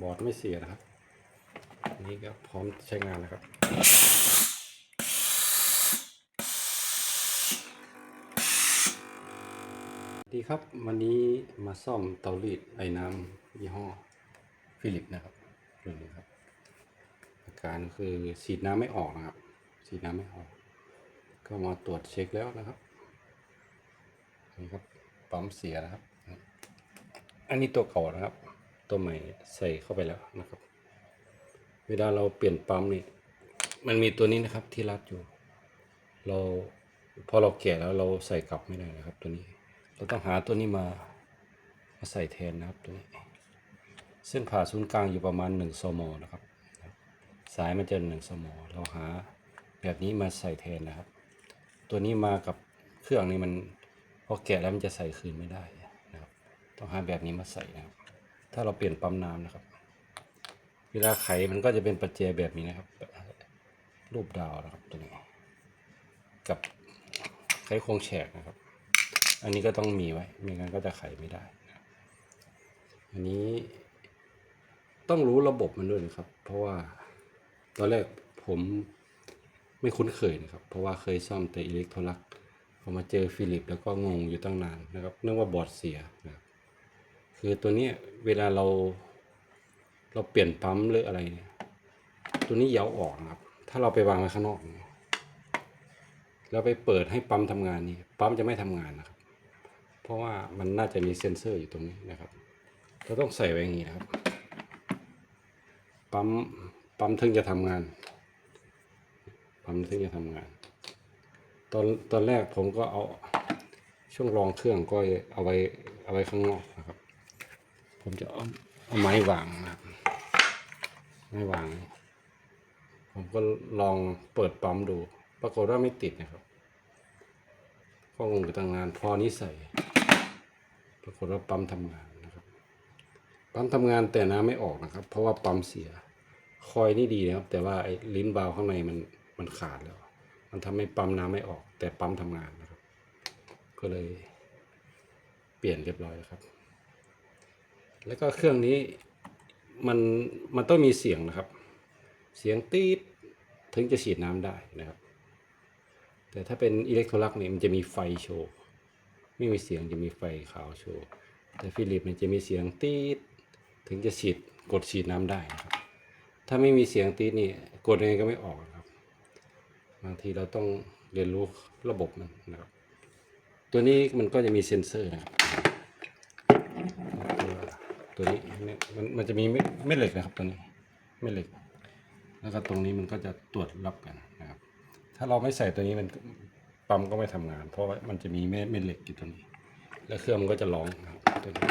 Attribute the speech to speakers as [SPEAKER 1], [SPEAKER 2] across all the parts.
[SPEAKER 1] บอร์ดไม่เสียนะครับ นี่ก็พร้อมใช้งานนะครับ ดีครับ วันนี้มาซ่อมเตารีดไอ้น้ำยี่ห้อฟิลิปนะครับรุ่นนี้ครับ อาการคือฉีดน้ำไม่ออกนะครับ ฉีดน้ำไม่ออก ก็มาตรวจเช็คแล้วนะครับนี่ครับปั๊มเสียนะครับ อันนี้ตัวเก่านะครับ ตัวใหม่ใส่เข้าไปแล้วนะครับ เวลาเราเปลี่ยนปั๊มนี่มันมีตัวนี้นะครับที่รัดอยู่ เราพอเราแก่แล้วเราใส่กลับไม่ได้นะครับ ตัวนี้ เราต้องหาตัวนี้มามาใส่แทนนะครับตัวนี้ เส้นผ่าศูนย์กลางอยู่ประมาณ1ซมนะครับ สายมันจะ1ซมเราหาแบบนี้มาใส่แทนนะครับ ตัวนี้มากับเครื่องนี้มันพอแกะแล้วมันจะใส่คืนไม่ได้นะครับ ต้องหาแบบนี้มาใส่นะครับ ถ้าเราเปลี่ยนปั๊มน้ำนะครับ เวลาไขมันก็จะเป็นปัจเจแบบนี้นะครับ รูปดาวนะครับตัวนี้ กับไขโครงแฉกนะครับ อันนี้ก็ต้องมีไว้ไม่งั้นก็จะไขไม่ได้ อันนี้ต้องรู้ระบบมันด้วยนะครับ เพราะว่าตอนแรกผมไม่คุ้นเคยนะครับ เพราะว่าเคยซ่อมแต่อิเล็กโทรลักพอมาเจอฟิลิปแล้วก็งงอยู่ตั้งนานนะครับ เนึกว่าบอร์ดเสียนะครับ คือตัวนี้เวลาเรา เราเปลี่ยนปั๊มหรืออะไรเนี่ยตัวนี้เหยาออกครับ ถ้าเราไปวางไว้ข้างนอกเนี่ยเราไปเปิดให้ปั๊มทำงานนี่ปั๊มจะไม่ทำงานนะครับ เพราะว่ามันน่าจะมีเซ็นเซอร์อยู่ตรงนี้นะครับเราต้องใส่ไว้อย่างนี้นะครับ ปั๊มปั๊มถึงจะทำงาน ปั๊มถึงจะทำงาน ตอนตอนแรกผมก็เอาช่วงรองเครื่องก็เอาไว้เอาไว้ข้างนอกนะครับ ผมจะเอาเอาไม้วางนะครับไม้วาง ผมก็ลองเปิดปั๊มดู ปรากฏว่าไม่ติดนะครับก็งงอยู่ตั้งนานพอนี้ใส่ปรากฏว่าปั๊มทำงานนะครับ ปั๊มทำงานแต่น้ำไม่ออกนะครับ เพราะว่าปั๊มเสีย คอยนี่ดีนะครับ แต่ว่าไอ้ลิ้นวาล์วข้างในมันมันขาดแล้ว มันทำให้ปั๊มน้ำไม่ออก แต่ปั๊มทำงานนะครับ ก็เลยเปลี่ยนเรียบร้อยแล้วครับ แล้วก็เครื่องนี้มันมันต้องมีเสียงนะครับ เสียงตีดถึงจะฉีดน้ำได้นะครับ แต่ถ้าเป็นอิเล็กโทรลักเนี่ยมันจะมีไฟโชว์ ไม่มีเสียงจะมีไฟขาวโชว์ แต่ฟิลิปมันจะมีเสียงตีดถึงจะฉีดกดฉีดน้ำได้นะครับ ถ้าไม่มีเสียงตีดนี่กดยังไงก็ไม่ออกครับ บางทีเราต้องเรียนรู้ระบบมันนะครับ ตัวนี้มันก็จะมีเซ็นเซอร์นะครับ ตัวนี้มันมันจะมีเม็ดเหล็กนะครับตัวนี้เม็ดเหล็ก แล้วก็ตรงนี้มันก็จะตรวจรับกันนะครับ ถ้าเราไม่ใส่ตัวนี้มันปั๊มก็ไม่ทำงาน เพราะว่ามันจะมีเม็ดเม็ดเหล็กอยู่ตรงนี้ แล้วเครื่องมันก็จะร้องนะครับตัวนี้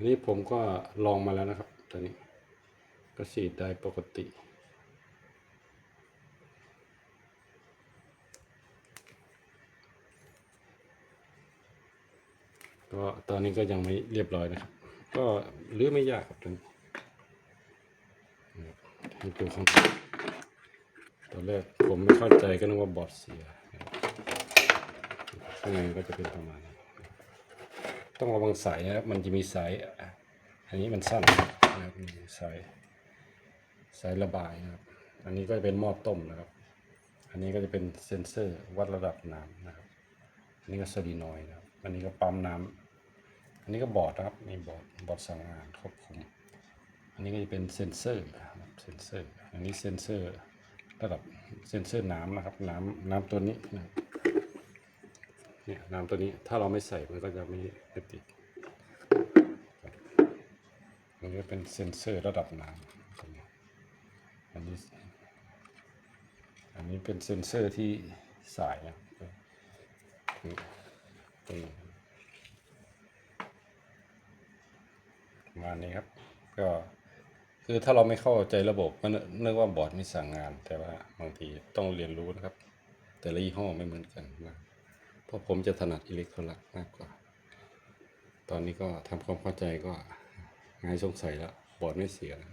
[SPEAKER 1] นนี้ผมก็ลองมาแล้วนะครับตัวนี้ก็ฉีดได้ปกติ ก็ตอนนี้ก็ยังไม่เรียบร้อยนะครับ ก็รื้อไม่ยากครับตอนนี้นะครับให้ดูข้างตอนแรกผมไม่เข้าใจก็นึกว่าบอร์ดเสียข้างในก็จะเป็นประมาณนี้ต้องระวังสายนะครับมันจะมีสาย อันนี้มันสั้นนะครับสายสายระบายนะครับ อันนี้ก็จะเป็นหม้อต้มนะครับ อันนี้ก็จะเป็นเซ็นเซอร์วัดระดับน้ำนะครับ อันนี้ก็โซดีนอยด์นะครับ อันนี้ก็ปั๊มน้ำ อันนี้ก็บอร์ดนะครับนี่บอร์ดบอร์ดสั่งงานควบคุม อันนี้ก็จะเป็นเซ็นเซอร์ครับเซ็นเซอร์ อันนี้เซ็นเซอร์ระดับเซ็นเซอร์น้ำนะครับ น้ำน้ำตัวนี้นะเนี่ยน้ำตัวนี้ถ้าเราไม่ใส่มันก็จะไม่ไม่ติดอันนี้เป็นเซ็นเซอร์ระดับน้ำอันนี้อันนี้เป็นเซ็นเซอร์ที่สายนะตรง ประมาณนี้ครับ ก็คือถ้าเราไม่เข้าใจระบบก็นึกนึกว่าบอร์ดไม่สั่งงาน แต่ว่าบางทีต้องเรียนรู้นะครับ แต่ละยี่ห้อไม่เหมือนกันนะเพราะผมจะถนัดอิเล็กโทรลักส์มากกว่า ตอนนี้ก็ทำความเข้าใจก็หายสงสัยแล้วบอร์ดไม่เสียแล้ว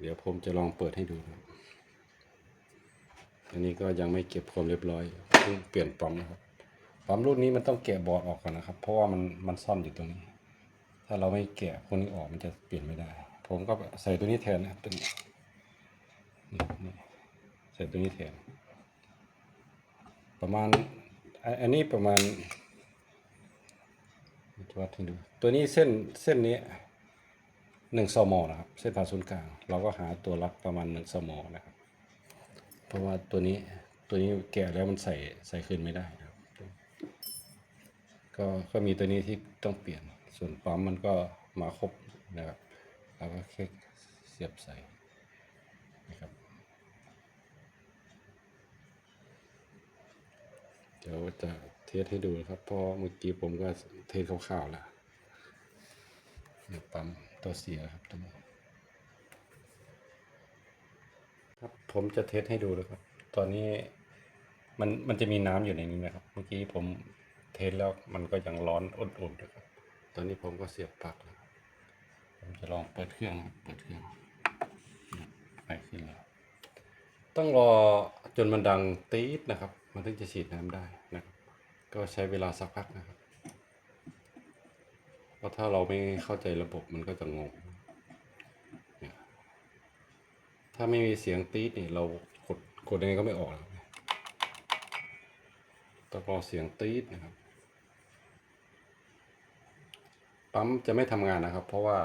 [SPEAKER 1] เดี๋ยวผมจะลองเปิดให้ดูนะอันนี้ก็ยังไม่เก็บความเรียบร้อยเพิ่งเปลี่ยนปั๊มนะครับปั๊มรุ่นนี้มันต้องแกะบอร์ดออกก่อนนะครับ เพราะว่ามันมันซ่อนอยู่ตรงนี้ ถ้าเราไม่แกะพวกนี้ออกมันจะเปลี่ยนไม่ได้ ผมก็ใส่ตัวนี้แทนนะตัวนี้นี่ใส่ตัวนี้แทน ประมาณอันนี้ประมาณวัดให้ดูตัวนี้เส้นเส้นนี้หนึ่งซมนะครับ เส้นผ่าศูนย์กลาง เราก็หาตัวรับประมาณหนึ่งซมนะครับ เพราะว่าตัวนี้ตัวนี้แกะแล้วมันใส่ใส่คืนไม่ได้นะครับ ก็ก็มีตัวนี้ที่ต้องเปลี่ยน ส่วนปั๊มมันก็มาครบนะครับเราก็แค่เสียบใส่นะครับเดี๋ยวจะเทสให้ดูนะครับเพราะเมื่อกี้ผมก็เทสคร่าวๆแล้วเนี่ยปั๊มตัวเสียครับตัวนี้ครับผมจะเทสให้ดูนะครับ ตอนนี้มันมันจะมีน้ำอยู่ในนี้นะครับ เมื่อกี้ผมเทสแล้วมันก็ยังร้อนอุ่นๆนะครับ ตอนนี้ผมก็เสียบปลั๊กแล้วครับผมจะลองเปิดเครื่องนะครับเปิดเครื่องเนี่ยไปขึ้นแล้วต้องรอจนมันดังตี๊ดนะครับ มันถึงจะฉีดน้ำได้นะครับ ก็ใช้เวลาสักพักนะครับเพราะถ้าเราไม่เข้าใจระบบมันก็จะงงเนี่ยถ้าไม่มีเสียงตี๊ดนี่เรากดกดยังไงก็ไม่ออกแล้วต้องรอเสียงตี๊ดนะครับ ปั๊มจะไม่ทำงานนะครับ เพราะว่า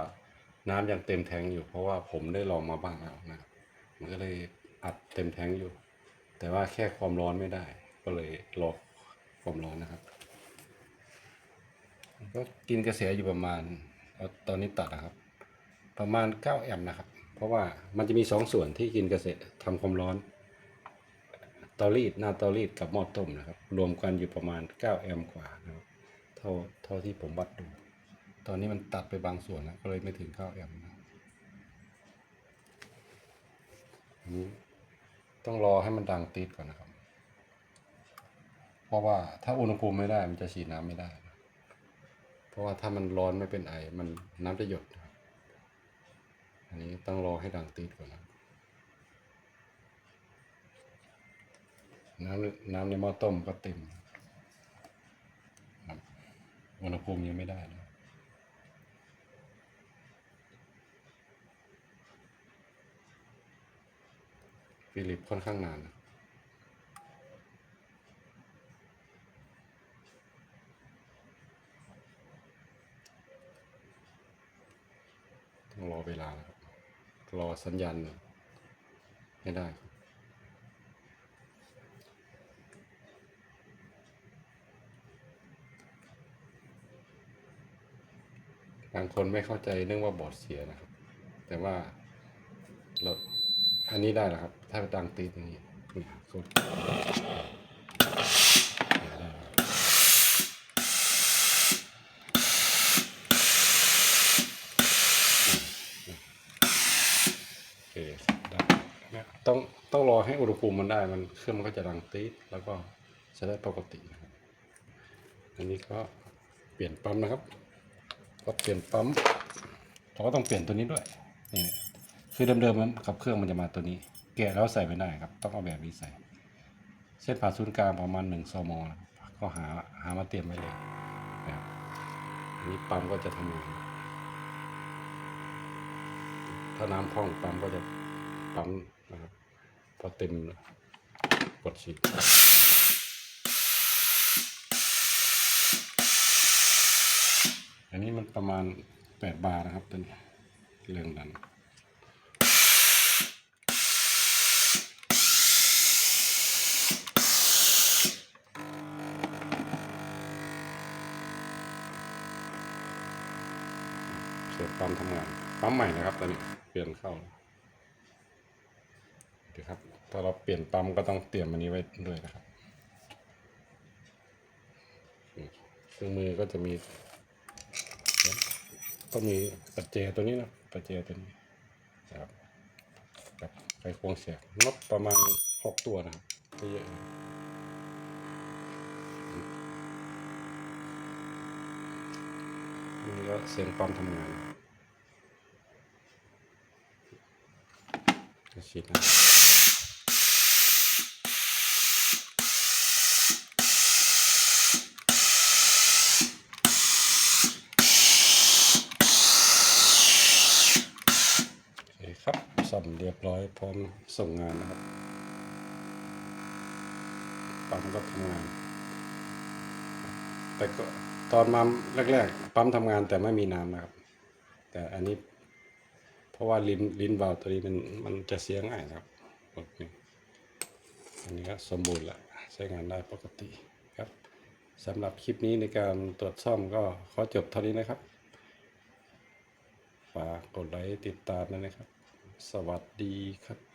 [SPEAKER 1] น้ำยังเต็มแทงอยู่ เพราะว่าผมได้ลองมาบ้างแล้วนะครับมันก็เลยอัดเต็มแทงอยู่ แต่ว่าแค่ความร้อนไม่ได้ ก็เลยรอความร้อนนะครับก็กินกระแสอยู่ประมาณตอนนี้ตัดนะครับ ประมาณ 9 แอมป์นะครับ เพราะว่ามันจะมีสองส่วนที่กินกระแสทำความร้อนเตารีดหน้าเตารีดกับหม้อต้มนะครับ รวมกันอยู่ประมาณ 9 แอมป์กว่านะครับเท่าเท่าที่ผมวัดดู ตอนนี้มันตัดไปบางส่วนแล้วก็เลยไม่ถึง9แอมป์นะอันนี้ต้องรอให้มันดังติดก่อนนะครับ เพราะว่าถ้าอุณหภูมิไม่ได้มันจะฉีดน้ำไม่ได้ เพราะว่าถ้ามันร้อนไม่เป็นไอ มันน้ำจะหยดนะครับ อันนี้ต้องรอให้ดังติดก่อนนะน้ำน้ำในหม้อต้มก็เต็มอุณหภูมิยังไม่ได้นะ ฟิลิปค่อนข้างนานนะต้องรอเวลานะครับ รอสัญญาณให้ได้ครับบางคนไม่เข้าใจเรื่องว่าบอร์ดเสียนะครับ แต่ว่าเรา อันนี้ได้แล้วครับ ถ้าดังตีอย่างนี้นี่กดได้แล้วโอเคได้นะต้องต้องรอให้อุณหภูมิมันได้มันเครื่องมันก็จะดังตีดแล้วก็จะได้ปกตินะครับอันนี้ก็เปลี่ยนปั๊มนะครับ ก็เปลี่ยนปั๊มเราก็ต้องเปลี่ยนตัวนี้ด้วยนี่ คือเดิมๆกับเครื่องมันจะมาตัวนี้ แกะแล้วใส่ไม่ได้ครับ ต้องเอาแบบนี้ใส่ เส้นผ่าศูนย์กลางประมาณหนึ่งซมก็หาหามาเตรียมไว้เลยนะครับอันนี้ปั๊มก็จะทำงานถ้าน้ำพร่องปั๊มก็จะปั๊มนะครับพอเต็มกดฉีดอันนี้มันประมาณแปดบาร์นะครับตัวนี้เรื่องดัน เสร็จปั๊ มทำงานปั๊มใหม่นะครับตอนนี้เปลี่ยนเข้าเดี๋ยวครับถ้าเราเปลี่ยนปั๊มก็ต้องเตรียมอันนี้ไว้ด้วยนะครับเครื่องมือก็จะมีก็มีปัจเจตัวนี้นะปัจเจตัวนี้นะครับกับไขควงเสียบน็อตประมาณหกตัวนะครับไม่เยอะนะนี่ก็เสียงปั๊มทำงาน จะฉีครับสั่นเรียบร้อยพร้อมส่งงานนะครับปั๊มก็ทำงาน แต่ก็ตอนมาแรกๆปั๊มทำงานแต่ไม่มีน้ำนะครับ แต่อันนี้ ราะว่าลิ้นลิ้นวาวตัวนี้มันมันจะเสียง่ายครับอันนี้ก็สมบูรณ์แล้วใช้งานได้ปกติครับสำหรับคลิปนี้ในการตรวจซ่อมก็ขอจบเท่านี้นะครับฝากกดไลค์ติดตามด้วยนะครับ สวัสดีครับ